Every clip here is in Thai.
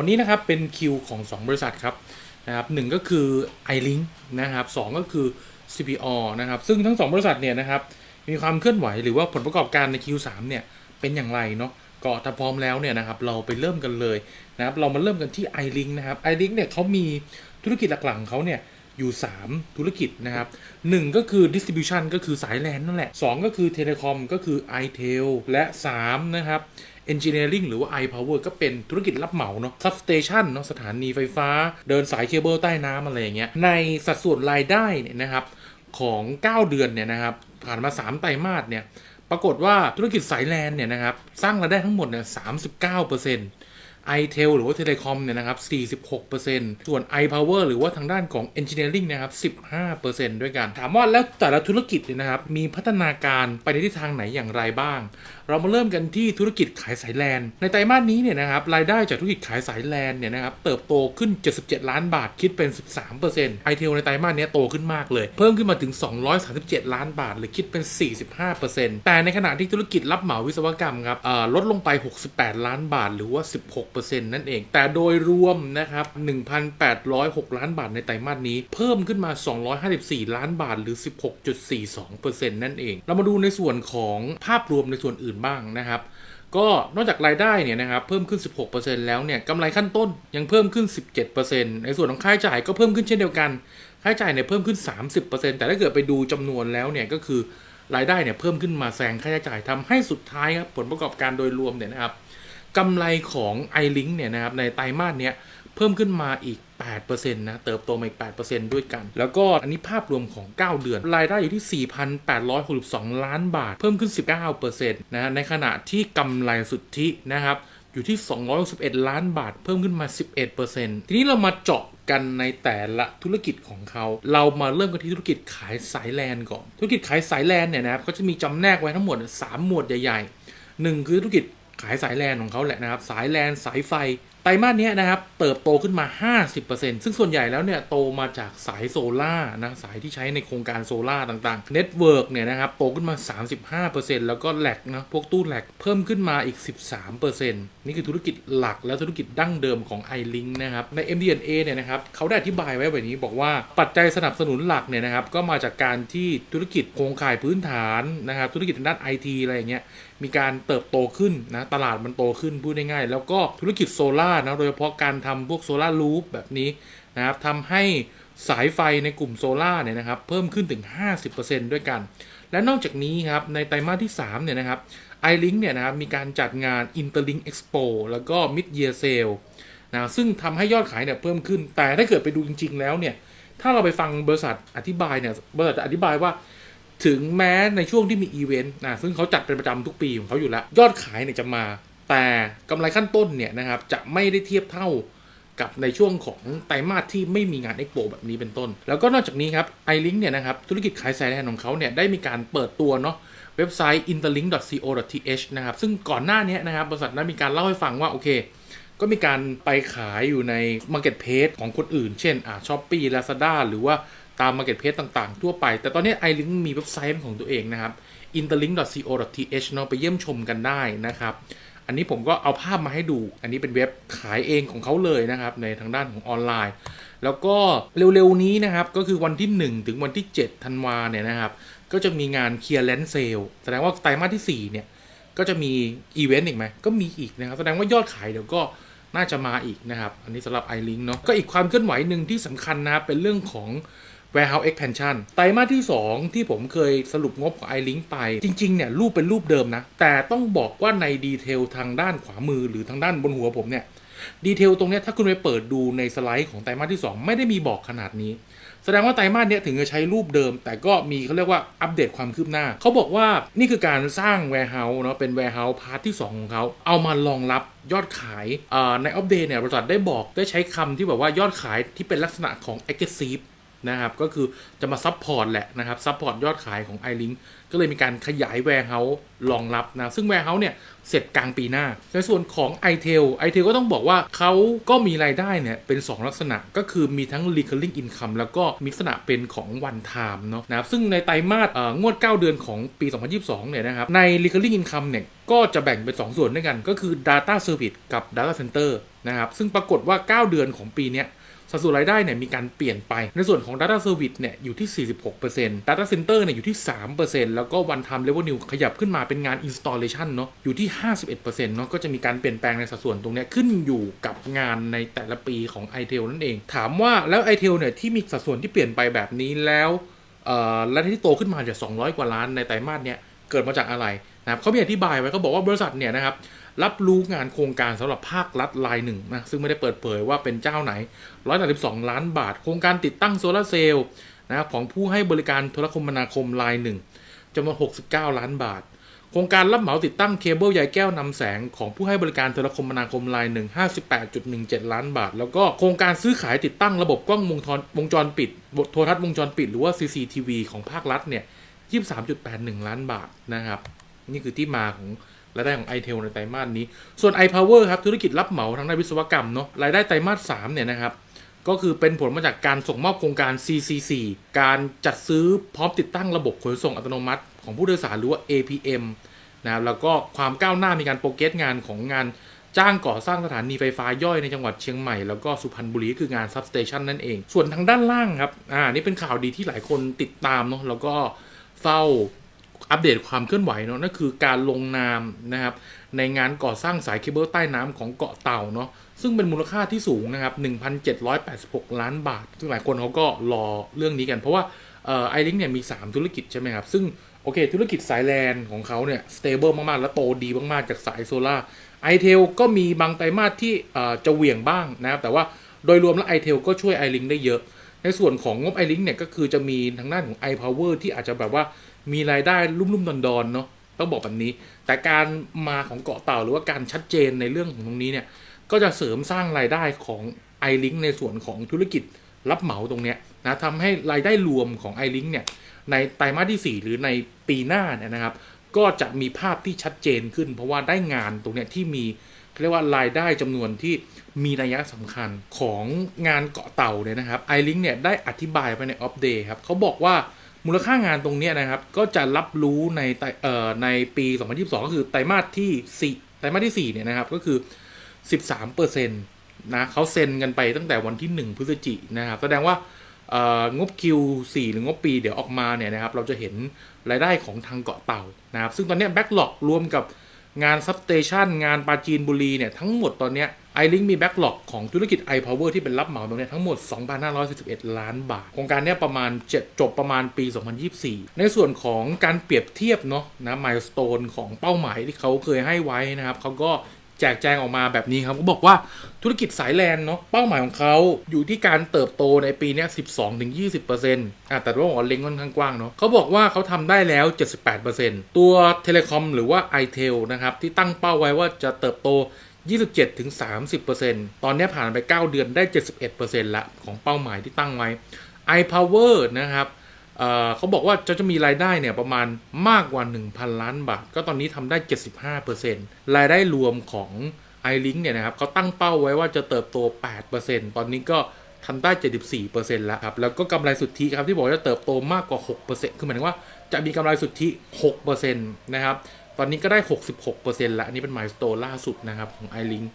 วันนี้นะครับเป็นคิวของ 2 บริษัทครับนะครับหนึ่งก็คือ iLink นะครับสองก็คือ CPO นะครับซึ่งทั้ง 2 บริษัทเนี่ยนะครับมีความเคลื่อนไหวหรือว่าผลประกอบการใน Q3 เนี่ยเป็นอย่างไรเนาะก็ถ้าพร้อมแล้วเนี่ยนะครับเราไปเริ่มกันเลยนะครับเรามาเริ่มกันที่ iLink นะครับ iLink เนี่ยเขามีธุรกิจหลักๆของเขาเนี่ยอยู่ 3 ธุรกิจนะครับหนึ่งก็คือ distribution ก็คือสายแลนนั่นแหละ 2 ก็คือ telecom ก็คือ itel และ 3 นะครับ engineering หรือว่า iPower ก็เป็นธุรกิจรับเหมาเนาะ substation เนาะสถานีไฟฟ้า เดินสายเคเบิลใต้น้ำอะไรอย่างเงี้ย ในสัดส่วนรายได้เนี่ยนะครับของ 9 เดือนเนี่ยนะครับผ่านมา 3 ไตรมาสเนี่ยปรากฏว่าธุรกิจสายแลนเนี่ยนะครับสร้างรายได้ทั้งหมดเนี่ย39% itel หรือว่า telecom เนี่ยนะครับ 46%ส่วน iPower หรือว่าทางด้านของ engineering นะครับ 15%ด้วยกัน ถามว่าแล้วแต่ละธุรกิจเนี่ยนะครับ มีพัฒนาการไปในทิศทางไหนอย่างไรบ้าง เรามาเริ่มกันที่ธุรกิจขายสายแลน ในไตรมาสนี้เนี่ยนะครับรายได้จากธุรกิจขายสายแลนเนี่ยนะครับเติบโตขึ้น 77 ล้านบาทคิดเป็น 13% itel ในไตรมาสนี้โตขึ้นมากเลย เพิ่มขึ้นมาถึง 237 ล้านบาทหรือคิดเป็น 45%แต่ในขณะที่ธุรกิจรับเหมาวิศวกรรมครับลดลงไป 68 ล้านบาทหรือว่า 16%นั่นเอง แต่โดยรวมนะครับ 1,806 ล้านบาทในไตรมาสนี้ เพิ่มขึ้นมา 254 ล้านบาทหรือ 16.42%นั่นเอง เรามาดูในส่วนของภาพรวมในส่วนอื่นบ้างนะครับ ก็นอกจากรายได้เนี่ยนะครับเพิ่มขึ้น 16%แล้วเนี่ยกำไรขั้นต้นยังเพิ่มขึ้น 17%ในส่วนของค่าใช้จ่ายก็เพิ่มขึ้นเช่นเดียวกันค่าใช้จ่ายเนี่ยเพิ่มขึ้น 30%แต่ถ้าเกิดไปดูจำนวนแล้วเนี่ยก็คือรายได้เนี่ยเพิ่มขึ้นมาแซงค่าใช้จ่ายทำให้สุดท้ายครับผลประกอบการโดยรวมเนี่ยนะครับกำไรของ iLink เนี่ยนะครับในไตรมาสเนี้ยเพิ่มขึ้นมาอีก 8%นะเติบโตมาอีก 8%ด้วยกัน แล้วก็อันนี้ภาพรวมของ 9 เดือน รายได้อยู่ที่ 4,862 ล้านบาท เพิ่มขึ้น 19%นะในขณะที่กำไรสุทธินะครับอยู่ที่ 261 ล้านบาท เพิ่มขึ้นมา 11%ทีนี้เรามาเจาะกันในแต่ละธุรกิจของเขา เรามาเริ่มกันที่ธุรกิจขายสายแลนก่อน ธุรกิจขายสายแลนเนี่ยนะครับเขาจะมีจำแนกไว้ทั้งหมด 3 หมวดใหญ่ๆหนึ่งคือธุรกิจขายสายแลนของเขาแหละนะครับ สายแลนสายไฟ รมาสนี้นะครับเติบโตขึ้นมา 50%ซึ่งส่วนใหญ่แล้วเนี่ยโตมาจากสายโซล่านะสายที่ใช้ในโครงการโซล่าต่างๆเน็ตเวิร์กเนี่ยนะครับโตขึ้นมา 35%แล้วก็แหลกนะพวกตู้แหลกเพิ่มขึ้นมาอีก 13%นี่คือธุรกิจหลักและธุรกิจดั้งเดิมของ iLink นะครับใน MDNA เนี่ยนะครับเขาได้อธิบายไว้แบบนี้บอกว่าปัจจัยสนับสนุนหลักเนี่ยนะครับก็มาจากการที่ธุรกิจโครงข่ายพื้นฐานนะครับธุรกิจทางด้าน IT อะไรอย่างเงี้ย มีการเติบโตขึ้นนะตลาดมันโตขึ้นพูดง่ายๆแล้วก็ธุรกิจโซล่าร์นะโดยเฉพาะการทำพวกโซล่ารูฟแบบนี้นะครับทำให้สายไฟในกลุ่มโซล่าร์เนี่ยนะครับเพิ่มขึ้นถึง 50%ด้วยกัน และนอกจากนี้ครับในไตรมาสที่ 3 เนี่ยนะครับ iLink เนี่ยนะครับมีการจัดงาน Interlink Expo แล้วก็ Mid Year Sale นะซึ่งทำให้ยอดขายเนี่ยเพิ่มขึ้น แต่ถ้าเกิดไปดูจริง ๆ แล้วเนี่ยถ้าเราไปฟังบริษัทอธิบายเนี่ยบริษัทจะอธิบายว่า ถึงแม้ในช่วงที่มีอีเวนต์นะซึ่งเขาจัดเป็นประจำทุกปีของเขาอยู่แล้ว ยอดขายเนี่ยจะมา แต่กำไรขั้นต้นเนี่ยนะครับจะไม่ได้เทียบเท่ากับในช่วงของไตรมาสที่ไม่มีงานเอ็กโปแบบนี้เป็นต้น แล้วก็นอกจากนี้ครับ iLink เนี่ยนะครับธุรกิจขายสายแลนของเขาเนี่ยได้มีการเปิดตัวเนาะเว็บไซต์ interlink.co.th นะครับซึ่งก่อนหน้านี้นะครับบริษัทนั้นมีการเล่าให้ฟังว่าโอเค ก็มีการไปขายอยู่ใน Marketplace ของคนอื่น เช่นอ่า Shopee Lazada หรือว่า ตาม Marketplace ต่างๆ ทั่วไป แต่ตอนนี้ iLink มีเว็บไซต์ของตัวเองนะครับ interlink.co.th เนาะไปเยี่ยมชมกันได้นะครับ อันนี้ผมก็เอาภาพมาให้ดู อันนี้เป็นเว็บขายเองของเขาเลยนะครับ ในทางด้านของออนไลน์ แล้วก็เร็วๆนี้นะครับ ก็คือวันที่ 1 ถึงวันที่ 7 ธันวาเนี่ยนะครับ ก็จะมีงาน Clearance Sale แสดงว่าไตรมาสที่ 4 เนี่ย ก็จะมีอีเวนต์อีกไหมก็มีอีกนะครับ แสดงว่ายอดขายเดี๋ยวก็น่าจะมาอีกนะครับ อันนี้สำหรับ iLink เนาะ ก็อีกความเคลื่อนไหวหนึ่งที่สำคัญนะครับเป็นเรื่องของ warehouse expansion ไตรมาสที่ 2 ที่ผมเคยสรุปงบของ iLink ไป จริง ๆ เนี่ย รูปเป็นรูปเดิมนะ แต่ต้องบอกว่าในดีเทลทางด้านขวามือหรือทางด้านบนหัวผมเนี่ย ดีเทลตรงนี้ถ้าคุณไปเปิดดูในสไลด์ของไตรมาสที่ 2 ไม่ได้มีบอกขนาดนี้ แสดงว่าไตรมาสเนี้ยถึงจะใช้รูปเดิม แต่ก็มีเขาเรียกว่าอัปเดตความคืบหน้า เขาบอกว่านี่คือการสร้าง warehouse เนาะเป็น warehouse พาร์ทที่ 2 ของเขาเอามารองรับยอดขายอ่าในอัปเดตเนี่ยบริษัทได้บอกได้ใช้คำที่แบบว่ายอดขายที่เป็นลักษณะของ aggressive นะครับ ก็คือจะมาซัพพอร์ตแหละนะครับซัพพอร์ตยอดขายของ iLink ก็เลยมีการขยาย warehouse รองรับนะ ซึ่ง warehouse เนี่ย เสร็จกลางปีหน้า ในส่วนของ iTel iTel ก็ต้องบอกว่าเขาก็มีรายได้เนี่ย เป็น 2 ลักษณะก็คือมีทั้ง recurring income แล้วก็มีลักษณะเป็นของ one time เนาะนะครับซึ่งในไตรมาสงวด 9 เดือนของปี 2022 เนี่ยนะครับใน recurring income เนี่ยก็จะแบ่งเป็น 2 ส่วนด้วยกัน ก็คือ data service กับ data center นะครับซึ่งปรากฏว่า 9 เดือนของปีเนี้ย สัดส่วนรายได้เนี่ยมีการเปลี่ยนไป ในส่วนของ Data Service เนี่ยอยู่ที่ 46% Data Center เนี่ยอยู่ที่ 3%แล้วก็ One Time Revenue ขยับขึ้นมาเป็นงาน Installation เนาะอยู่ที่ 51%เนาะก็จะมีการเปลี่ยนแปลงในสัดส่วนตรงเนี้ยขึ้นอยู่กับงานในแต่ละปีของ i t e l นั่นเอง ถามว่าแล้ว i t e l เนี่ยที่มีสัดส่วนที่เปลี่ยนไปแบบนี้แล้วเอ่อและที่โตขึ้นมาจาก200 กว่าล้านในไตรมาสเนี่ยเกิดมาจากอะไรนะครับเขามีอธิบายไว้เขาบอกว่าบริษัทเนี่ยนะครับ รับรู้งานโครงการสำหรับภาครัฐรายหนึ่งนะซึ่งไม่ได้เปิดเผยว่าเป็นเจ้าไหน 132 ล้านบาท โครงการติดตั้งโซลาร์เซลล์นะของผู้ให้บริการโทรคมนาคมรายหนึ่งจำนวน 69 ล้านบาท โครงการรับเหมาติดตั้งเคเบิลใยแก้วนำแสงของผู้ให้บริการโทรคมนาคมรายหนึ่ง58.17 ล้านบาท แล้วก็โครงการซื้อขายติดตั้งระบบกล้องวงจรวงจรปิดโทรทัศน์วงจรปิด หรือว่า CCTV ของภาครัฐเนี่ย 23.81 ล้านบาทนะครับ นี่คือที่มาของ รายได้ของ i t e l ในไตรมาสนี้ ส่วน iPower ครับธุรกิจรับเหมาทางด้านวิศวกรรมเนาะรายได้ไตรมาส3เนี่ยนะครับก็คือเป็นผลมาจากการส่งมอบโครงการ CCC การจัดซื้อพร้อมติดตั้งระบบขนส่งอัตโนมัติ ของผู้โดยสารหรือว่า APM นะครับแล้วก็ความก้าวหน้ามีการโปรเกรสงานของงานจ้างก่อสร้างสถานีไฟฟ้าย่อยในจังหวัดเชียงใหม่ แล้วก็สุพรรณบุรีคืองาน Substation นั่นเอง ส่วนทางด้านล่างครับ อ่า นี่เป็นข่าวดีที่หลายคนติดตามเนาะ แล้วก็เฝ้า อัปเดตความเคลื่อนไหวเนาะนั่นคือการลงนามนะครับในงานก่อสร้างสายเคเบิลใต้น้ำของเกาะเต่าเนาะซึ่งเป็นมูลค่าที่สูงนะครับ 1,786 ล้านบาท ซึ่งหลายคนเขาก็รอเรื่องนี้กัน เพราะว่าไอริงเนี่ยมี 3 ธุรกิจใช่ไหมครับ ซึ่งโอเค ธุรกิจสายแลนของเขาเนี่ยสเตเบิลมาก ๆ และโตดีมาก ๆ จากสายโซล่าไอเทลก็มีบางไตรมาสที่จะเหวี่ยงบ้างนะครับแต่ว่าโดยรวมแล้วไอเทลก็ช่วยไอริงได้เยอะ ในส่วนของงบไอริงเนี่ยก็คือจะมีทางด้านของ iPower ที่อาจจะแบบว่ามีรายได้ลุ่มๆดอนๆเนาะต้องบอกแบบนี้ แต่การมาของเกาะเต่าหรือว่าการชัดเจนในเรื่องของตรงนี้เนี่ยก็จะเสริมสร้างรายได้ของ iLink ในส่วนของธุรกิจรับเหมาตรงเนี้ยนะทำให้รายได้รวมของ iLink เนี่ยในไตรมาสที่ 4 หรือในปีหน้าเนี่ยนะครับ ก็จะมีภาพที่ชัดเจนขึ้น เพราะว่าได้งานตรงเนี้ยที่มี เรียกว่ารายได้จำนวนที่มีนัยสำคัญของงานเกาะเต่าเนี่ยนะครับ iLink เนี่ยได้อธิบายไปใน Up Day ครับเขาบอกว่ามูลค่างานตรงนี้นะครับ ก็จะรับรู้ในไตเอ่อในปี 2022 ก็คือไตรมาสที่4ไตรมาสที่ 4 เนี่ยนะครับ ก็คือ 13เปอร์เซ็นต์นะเขาเซ็นกันไปตั้งแต่วันที่ 1 พฤศจิกนะครับ แสดงว่างบ Q4 หรืองบปีเดี๋ยวออกมาเนี่ยนะครับ เราจะเห็นรายได้ของทางเกาะเต่านะครับ ซึ่งตอนนี้แบ็กหลอกรวมกับ งานซับสเตชันงานปาจีนบุรีเนี่ยทั้งหมดตอนเนี้ยไอลิงมีแบ็กหลอกของธุรกิจ iPower ที่เป็นรับเหมาตรงนี้ทั้งหมด 2,541 ล้านบาท โครงการเนี้ยประมาณเจ็ดจบประมาณปี 2024 ในส่วนของการเปรียบเทียบเนาะนะมายสเตนของเป้าหมายที่เขาเคยให้ไว้นะครับเขาก็ แจกแจงออกมาแบบนี้ครับก็บอกว่าธุรกิจสายแลนเนาะเป้าหมายของเขาอยู่ที่การเติบโตในปีนี้ย12-20%อะแต่ว่าบอกว่าเล็งค่อนข้างกว้างเนาะเขาบอกว่าเขาทำได้แล้ว 78%ตัวเทเลคอมหรือว่า i t e l นะครับ ที่ตั้งเป้าไว้ว่าจะเติบโต 27-30%ตอนนี้ผ่านไป 9 เดือนได้ 71%ละของเป้าหมายที่ตั้งไว้ iPower นะครับ เขาบอกว่าจะจะมีรายได้เนี่ยประมาณมากกว่า 1,000 ล้านบาท ก็ตอนนี้ทำได้ 75%รายได้รวมของ iLink เนี่ยนะครับเขาตั้งเป้าไว้ว่าจะเติบโต 8%ตอนนี้ก็ทำได้ 74%แล้วครับ แล้วก็กำไรสุทธิครับที่บอกว่าจะเติบโตมากกว่า 6%คือหมายถึงว่าจะมีกำไรสุทธิ 6%นะครับ ตอนนี้ก็ได้ 66%แล้ว อันนี้เป็นมายสเตนล่าสุดนะครับของ iLink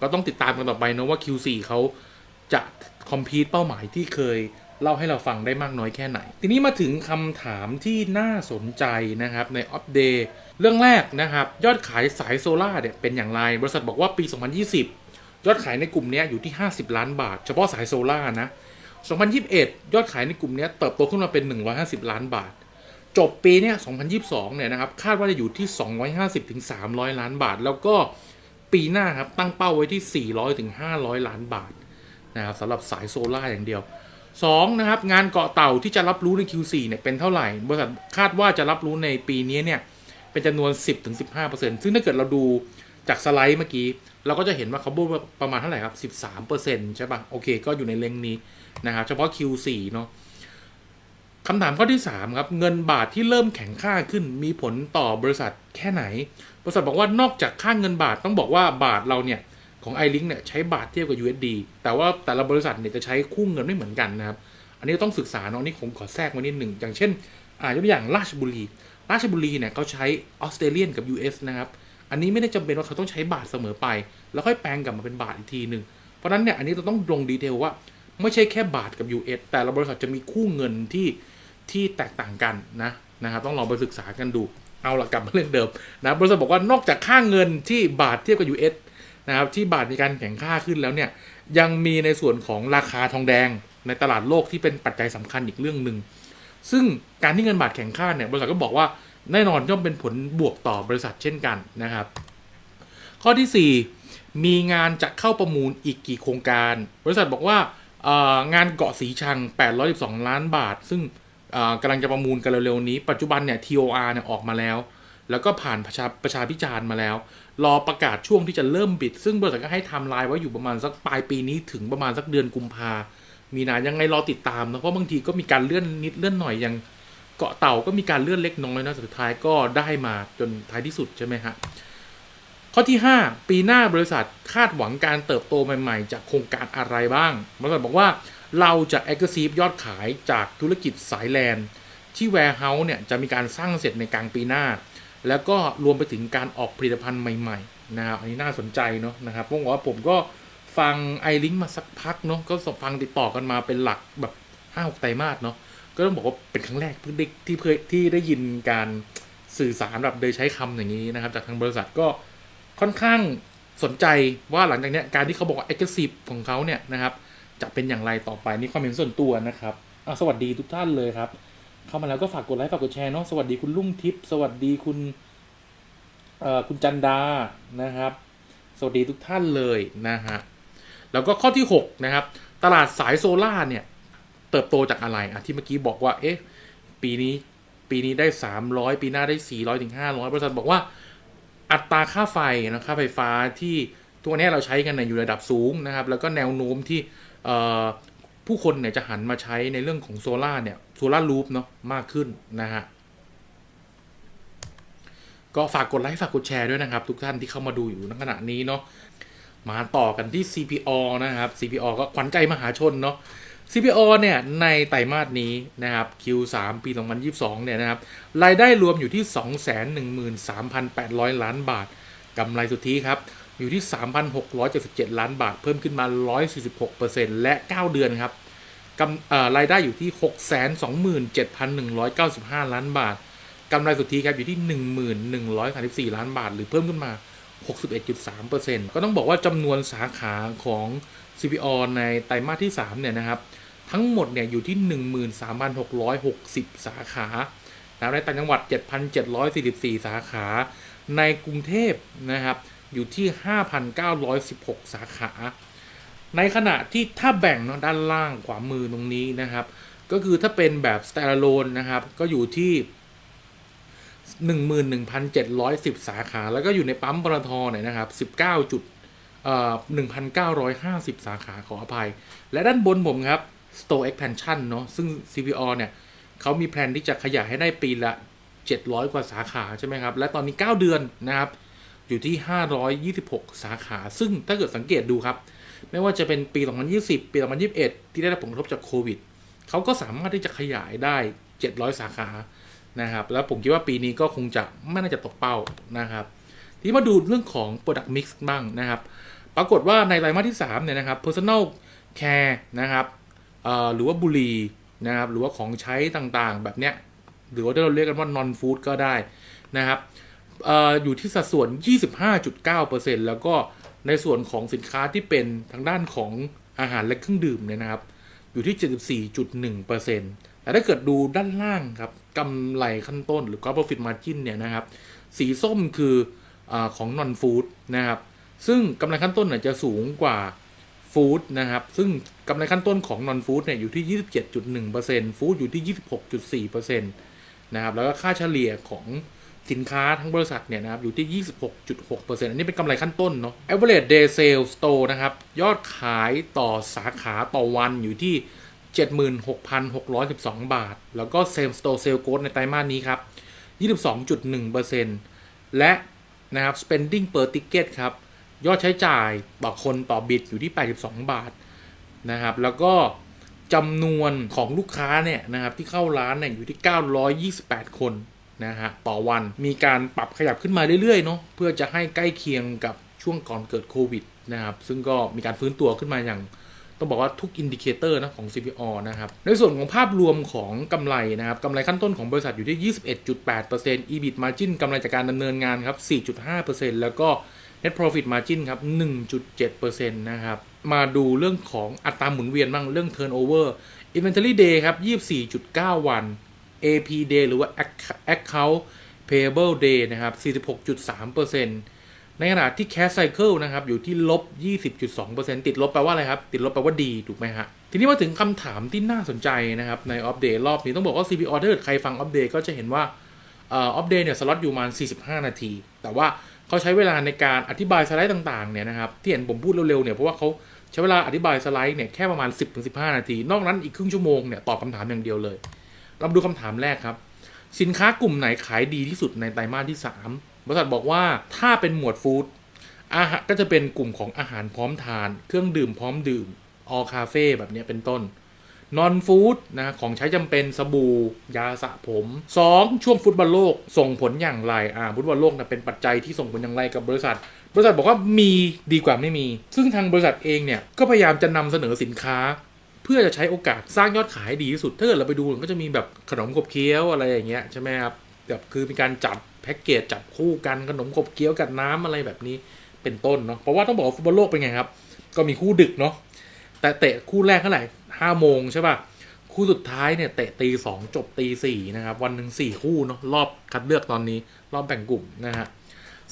ก็ต้องติดตามกันต่อไปนะว่า Q4 เขาจะคอมพีตเป้าหมายที่เคย เล่าให้เราฟังได้มากน้อยแค่ไหน ทีนี้มาถึงคำถามที่น่าสนใจนะครับในอัปเดตเรื่องแรกนะครับ ยอดขายสายโซล่าเนี่ยเป็นอย่างไร บริษัทบอกว่าปี 2020 ยอดขายในกลุ่มนี้อยู่ที่ 50 ล้านบาท เฉพาะสายโซล่านะ 2021 ยอดขายในกลุ่มนี้เติบโตขึ้นมาเป็น 150 ล้านบาท จบปีเนี้ย2022 เนี่ยนะครับคาดว่าจะอยู่ที่ 250ถึง300 ล้านบาท แล้วก็ปีหน้าครับตั้งเป้าไว้ที่ 400ถึง500 ล้านบาทนะครับสำหรับสายโซล่าอย่างเดียว สองนะครับงานเกาะเต่าที่จะรับรู้ใน Q4 เนี่ยเป็นเท่าไหร่ บริษัทคาดว่าจะรับรู้ในปีนี้เนี่ยเป็นจำนวน 10-15%ซึ่งถ้าเกิดเราดูจากสไลด์เมื่อกี้ เราก็จะเห็นว่าเขาบอกว่าประมาณเท่าไหร่ครับ 13%ใช่ปะ่ะ โอเค ก็อยู่ในเลงนี้นะครับ เฉพาะ Q4 เนาะคำถามข้อที่ 3 ครับ เงินบาทที่เริ่มแข็งค่าขึ้นมีผลต่อบริษัทแค่ไหน บริษัทบอกว่านอกจากค่าเงินบาทต้องบอกว่าบาทเราเนี่ย ของ iLink เนี่ยใช้บาทเทียบกับ USD แต่ว่าแต่ละบริษัทเนี่ยจะใช้คู่เงินไม่เหมือนกันนะครับ อันนี้ต้องศึกษาเนาะนี่ผมขอแทรกมานิดหนึ่งอย่างเช่นอ่ายกตัวอย่างราชบุรี ราชบุรีเนี่ยเขาใช้ออสเตรเลียนกับ US นะครับอันนี้ไม่ได้จำเป็นว่าเขาต้องใช้บาทเสมอไป แล้วค่อยแปลงกลับมาเป็นบาทอีกทีหนึ่งเพราะฉะนั้นเนี่ยอันนี้เราต้องลงดีเทลว่าไม่ใช่แค่บาทกับ US แต่ละบริษัทจะมีคู่เงินที่ที่แตกต่างกันนะนะครับต้องลองไปศึกษากันดูเอาละกลับมาเรื่องเดิมนะบริษัทบอกว่านอกจากค่าเงินที่บาทเทียบกับ US นะครับที่บาทมีการแข่งค่าขึ้นแล้วเนี่ยยังมีในส่วนของราคาทองแดงในตลาดโลกที่เป็นปัจจัยสำคัญอีกเรื่องหนึ่งซึ่งการที่เงินบาทแข่งค่าเนี่ยบริษัทก็บอกว่าแน่นอนย่อมเป็นผลบวกต่อบริษัทเช่นกันนะครับ ข้อที่ 4 มีงานจะเข้าประมูลอีกกี่โครงการ บริษัทบอกว่างานเกาะสีชัง 812 ล้านบาท ซึ่งกำลังจะประมูลกันเร็วๆนี้ ปัจจุบันเนี่ย TOR เนี่ยออกมาแล้ว แล้วก็ผ่านประชาประชาพิจารณ์มาแล้ว รอประกาศช่วงที่จะเริ่มบิด ซึ่งบริษัทก็ให้ไทม์ไลน์ไว้อยู่ประมาณสักปลายปีนี้ถึงประมาณสักเดือนกุมภามีนายังไงรอติดตามนะเพราะบางทีก็มีการเลื่อนนิดเลื่อนหน่อยอย่างเกาะเต่าก็มีการเลื่อนเล็กน้อยนะสุดท้ายก็ได้มาจนท้ายที่สุดใช่ไหมฮะข้อที่ 5 ปีหน้าบริษัทคาดหวังการเติบโตใหม่ๆ จากโครงการอะไรบ้าง บริษัทบอกว่าเราจะ aggressive ยอดขายจากธุรกิจสายแลนที่ warehouse เนี่ยจะมีการสร้างเสร็จในกลางปีหน้า แล้วก็รวมไปถึงการออกผลิตภัณฑ์ใหม่ๆนะครับอันนี้น่าสนใจเนาะนะครับเพราะว่าผมก็ฟังไอลิงมาสักพักเนาะก็ฟังติดต่อกันมาเป็นหลักแบบห้าหกไตรมาสเนาะก็ต้องบอกว่าเป็นครั้งแรกเพิ่ได้ที่เคยที่ได้ยินการสื่อสารแบบโดยใช้คำอย่างนี้นะครับ จากทางบริษัทก็ค่อนข้างสนใจว่าหลังจากนี้การที่เขาบอกว่า aggressive ของเขาเนี่ยนะครับ จะเป็นอย่างไรต่อไปนี่ความเห็นส่วนตัวนะครับอะสวัสดีทุกท่านเลยครับ เข้ามาแล้วก็ฝากกดไลค์ฝากกดแชร์เนาะสวัสดีคุณลุงทิพย์สวัสดีคุณเอ่อคุณจันดานะครับ สวัสดีทุกท่านเลยนะฮะแล้วก็ข้อที่ 6 นะครับ ตลาดสายโซล่าเนี่ย เติบโตจากอะไรอะที่เมื่อกี้บอกว่า เอ๊ะ ปีนี้ปีนี้ได้ 300 ปีหน้าได้ 400ถึง500 บริษัทบอกว่าอัตราค่าไฟนะค่าไฟฟ้าที่ตัวนี้เราใช้กันเนอยู่ระดับสูงนะครับ แล้วก็แนวโน้มที่ผู้คนเนี่ยจะหันมาใช้ในเรื่องของโซล่าเนี่ย โซลาร์รูฟเนาะมากขึ้นนะฮะก็ฝากกดไลค์ฝากกดแชร์ด้วยนะครับ ทุกท่านที่เข้ามาดูอยู่ในขณะนี้เนาะมาต่อกันที่ CPO นะครับ CPO ก็ขวัญใจมหาชนเนาะ CPO เนี่ย ในไตรมาสนี้นะครับ Q3 ปี 2022 เนี่ยนะครับ รายได้รวมอยู่ที่ 213,800 ล้านบาท กำไรสุทธิครับ อยู่ที่ 3,677 ล้านบาท เพิ่มขึ้นมา 146%และ 9 เดือนครับ กำรายได้อยู่ที่ 627,195 ล้านบาท กำไรสุทธิครับอยู่ที่ 1134 ล้านบาท หรือเพิ่มขึ้นมา 61.3%ก็ต้องบอกว่าจำนวนสาขาของ CPO ในไตรมาสที่ 3 เนี่ยนะครับ ทั้งหมดเนี่ยอยู่ที่ 13,660 สาขานะในต่างจังหวัด 7,744 สาขา ในกรุงเทพนะครับ อยู่ที่ 5,916 สาขา ในขณะที่ถ้าแบ่งเนาะด้านล่างขวามือตรงนี้นะครับ ก็คือถ้าเป็นแบบ standalone นะครับ ก็อยู่ที่ 11,710 สาขา แล้วก็อยู่ในปั๊มปตทเนี่ยนะครับ 19จุดเอ่อ1,950 สาขาขออภัย และด้านบนผมครับ Store Expansion เนาะซึ่ง CPO เนี่ยเขามีแผนที่จะขยายให้ได้ปีละ 700 กว่าสาขาใช่ไหมครับ และตอนนี้ 9 เดือนนะครับ อยู่ที่ 526 สาขา ซึ่งถ้าเกิดสังเกตดูครับ ไม่ว่าจะเป็นปี 2020 ปี 2021 ที่ได้รับผลกระทบจากโควิดเขาก็สามารถที่จะขยายได้ 700 สาขานะครับ แล้วผมคิดว่าปีนี้ก็คงจะไม่น่าจะตกเป้านะครับ ทีนี้มาดูเรื่องของ Product Mix บ้างนะครับ ปรากฏว่าในไตรมาสที่3เนี่ยนะครับ Personal Care นะครับหรือว่าบุหรี่นะครับ หรือว่าของใช้ต่างๆ แบบเนี้ย หรือว่าที่เราเรียกกันว่า non food ก็ได้นะครับเอ่ออยู่ที่สัดส่วน 25.9%แล้วก็ ในส่วนของสินค้าที่เป็นทางด้านของอาหารและเครื่องดื่มเนี่ยนะครับ อยู่ที่ 74.1%แต่ถ้าเกิดดูด้านล่างครับกำไรขั้นต้นหรือ gross profit margin เนี่ยนะครับ สีส้มคืออของ non food นะครับ ซึ่งกำไรขั้นต้นเนี่ยจะสูงกว่าฟู้ดนะครับ ซึ่งกำไรขั้นต้นของ non food เนี่ยอยู่ที่ 27.1%ฟู้ดอยู่ที่ 26.4%นะครับ แล้วก็ค่าเฉลี่ยของ สินค้าทั้งบริษัทเนี่ยนะครับอยู่ที่ 26.6%อันนี้เป็นกำไรขั้นต้นเนาะ average day sales store นะครับ ยอดขายต่อสาขาต่อวันอยู่ที่ 76,612 บาท แล้วก็ same store sale growth ในไตรมาสนี้ครับ 22.1%และนะครับ spending per ticket ครับ ยอดใช้จ่ายต่อคนต่อบิตอยู่ที่ 82 บาทนะครับ แล้วก็จำนวนของลูกค้าเนี่ยนะครับที่เข้าร้านเนี่ยอยู่ที่ 928 คน นะฮะต่อวันมีการปรับขยับขึ้นมาเรื่อยๆเนาะเพื่อจะให้ใกล้เคียงกับช่วงก่อนเกิดโควิดนะครับซึ่งก็มีการฟื้นตัวขึ้นมาอย่างต้องบอกว่าทุกอินดิเคเตอร์นะของ CPO นะครับ ในส่วนของภาพรวมของกำไรนะครับกำไรขั้นต้นของบริษัทอยู่ที่ 21.8% EBIT margin กำไรจากการดำเนินงานครับ 4.5%แล้วก็ net profit margin ครับ 1.7%นะครับ มาดูเรื่องของอัตราหมุนเวียนบ้างเรื่อง turnover inventory day ครับ 24.9 วัน AP day หรือว่า account payable day นะครับ 46.3%ในขณะที่ cash cycle นะครับ อยู่ที่ลบ 20.2%ติดลบแปลว่าอะไรครับ ติดลบแปลว่าดีถูกไหมฮะ ทีนี้มาถึงคำถามที่น่าสนใจนะครับในอัปเดตรอบนี้ต้องบอกว่า CPO ถ้าเกิดใครฟังอัปเดตก็จะเห็นว่าอัปเดตเนี่ยสล็อตอยู่ประมาณ 45 นาที แต่ว่าเขาใช้เวลาในการอธิบายสไลด์ต่างๆเนี่ยนะครับที่เห็นผมพูดเร็วๆเนี่ยเพราะว่าเขาใช้เวลาอธิบายสไลด์เนี่ยแค่ประมาณ 10-15 นาที นอกนั้นอีกครึ่งชั่วโมงเนี่ยตอบคำถามอย่างเดียวเลย เรามาดูคำถามแรกครับ สินค้ากลุ่มไหนขายดีที่สุดในไตรมาสที่ 3 บริษัทบอกว่าถ้าเป็นหมวดฟู้ดอาหารก็จะเป็นกลุ่มของอาหารพร้อมทาน เครื่องดื่มพร้อมดื่มออคาเฟ่แบบนี้เป็นต้นนอนฟู้ดนะของใช้จำเป็นสบู่ ยาสระผม 2. ช่วงฟุตบอลโลกส่งผลอย่างไรอ่าฟุตบอลโลกนะเป็นปัจจัยที่ส่งผลอย่างไรกับบริษัท บริษัทบอกว่ามีดีกว่าไม่มี ซึ่งทางบริษัทเองเนี่ยก็พยายามจะนำเสนอสินค้า พื่อจะใช้โอกาสสร้างยอดขายดีที่สุดถ้าเกิดเราไปดูมันก็จะมีแบบขนมขบเคี้ยวอะไรอย่างเงี้ยใช่ไหมครับแบบคือมีการจัดแพ็กเกจจับคู่กันขนมขบเคี้ยวกับน้ำอะไรแบบนี้เป็นต้นเนาะเพราะว่าต้องบอกฟุตบอลโลกเป็นไงครับ ก็มีคู่ดึกเนาะแต่เตะคู่แรกเท่าไหร่ห้าโมงใช่ป่ะคู่สุดท้ายเนี่ยเตะตีสองจบตีสี่นะครับวันหนึ่งสี่คู่เนาะรอบคัดเลือกตอนนี้ รอบแบ่งกลุ่มนะฮะ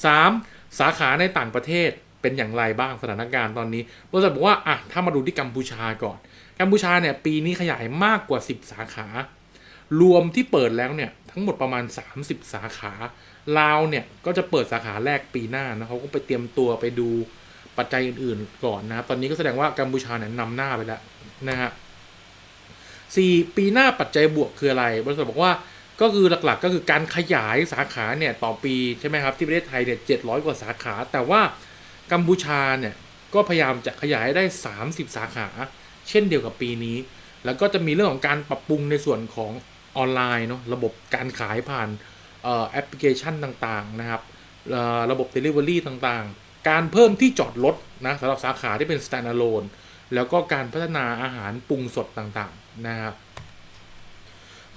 สามสาขาในต่างประเทศเป็นอย่างไรบ้างสถานการณ์ตอนนี้บริษัทบอกว่าอะถ้ามาดูที่กัมพูชาก่อน กัมพูชาเนี่ยปีนี้ขยายมากกว่า 10 สาขา รวมที่เปิดแล้วเนี่ยทั้งหมดประมาณ 30 สาขา ลาวเนี่ยก็จะเปิดสาขาแรกปีหน้านะเขาก็ไปเตรียมตัวไปดูปัจจัยอื่นๆก่อนนะครับ ตอนนี้ก็แสดงว่ากัมพูชาเนี่ยนำหน้าไปแล้วนะฮะสี่ปีหน้าปัจจัยบวกคืออะไร บริษัทบอกว่าก็คือหลักๆ ก็คือการขยายสาขาเนี่ยต่อปีใช่ไหมครับที่ประเทศไทยเนี่ยเจ็ดร้อยกว่าสาขา แต่ว่ากัมพูชาเนี่ยก็พยายามจะขยายให้ได้ 30 สาขา เช่นเดียวกับปีนี้ แล้วก็จะมีเรื่องของการปรับปรุงในส่วนของออนไลน์เนาะระบบการขายผ่านแอปพลิเคชันต่างๆนะครับระบบ Delivery ต่างๆ การเพิ่มที่จอดรถนะสำหรับสาขาที่เป็น standalone แล้วก็การพัฒนาอาหารปรุงสดต่างๆนะครับ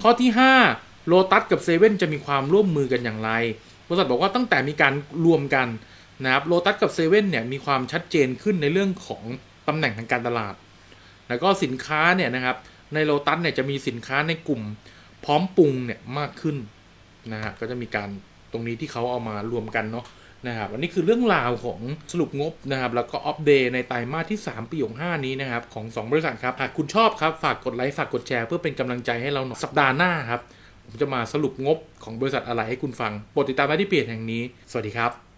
ข้อที่5โลตัสกับเซเว่นจะมีความร่วมมือกันอย่างไรบริษัทบอกว่าตั้งแต่มีการรวมกันนะครับโลตัสกับเซเว่นเนี่ยมีความชัดเจนขึ้นในเรื่องของตำแหน่งทางการตลาด แล้วก็สินค้าเนี่ยนะครับในโลตัสเนี่ยจะมีสินค้าในกลุ่มพร้อมปรุงเนี่ยมากขึ้นนะฮะก็จะมีการตรงนี้ที่เขาเอามารวมกันเนาะนะครับอันนี้คือเรื่องราวของสรุปงบนะครับแล้วก็อัปเดตในไตรมาสที่ 3 ปีของ5นี้นะครับของ 2 บริษัทครับหากคุณชอบครับฝากกดไลค์ฝากกดแชร์เพื่อเป็นกำลังใจให้เราหน่อยสัปดาห์หน้าครับผมจะมาสรุปงบของบริษัทอะไรให้คุณฟังโปรดติดตามได้ที่เพจแห่งนี้ สวัสดีครับ